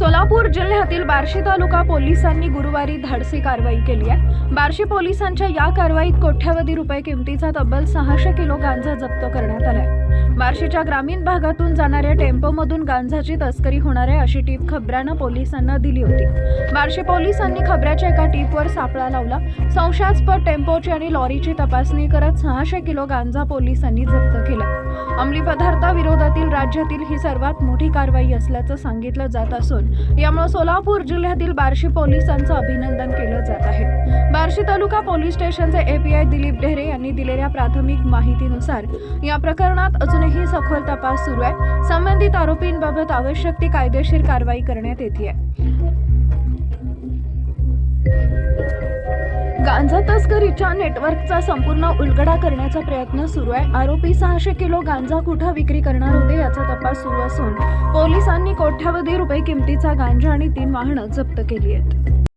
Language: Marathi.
सोलापूर जिल्ह्यातील बार्शी तालुका पोलिसांनी गुरुवारी धाडसी कारवाई केली आहे. बार्शी पोलिसांच्या या कारवाईत कोट्यवधी रुपये किमतीचा तब्बल सहाशे किलो गांजा जप्त करण्यात आलाय. बार्शीच्या ग्रामीण भागातून जाणाऱ्या टेम्पोमधून गांजाची तस्करी होणार आहे अशी टीप खबऱ्यानं पोलिसांना दिली होती. बार्शी पोलिसांनी खबऱ्याच्या एका टीपवर सापळा लावला. संशयास्पद टेम्पोची आणि लॉरीची तपासणी करत सहाशे किलो गांजा पोलिसांनी जप्त केला. अंमली पदार्थाविरोधातील राज्यातील ही सर्वात मोठी कारवाई असल्याचं सांगितलं जात असून यामुळे सोलापूर जिल्ह्यातील बार्शी पोलिसांचं अभिनंदन केलं जात आहे. बार्शी तालुका पोलीस स्टेशनचे एपीआय दिलीप ढेरे यांनी दिलेल्या प्राथमिक माहितीनुसार या प्रकरणात अजूनही सखोल तपास सुरू आहे. संबंधित आरोपींबाबत आवश्यक ती कायदेशीर कारवाई करण्यात येते गांजा तस्करीच्या नेटवर्कचा संपूर्ण उलगडा करण्याचा प्रयत्न सुरू आहे. आरोपी सहाशे किलो गांजा कुठं विक्री करणार होते याचा तपास सुरू असून पोलिसांनी कोट्यावधी रुपये किमतीचा गांजा आणि तीन वाहनं जप्त केली आहेत.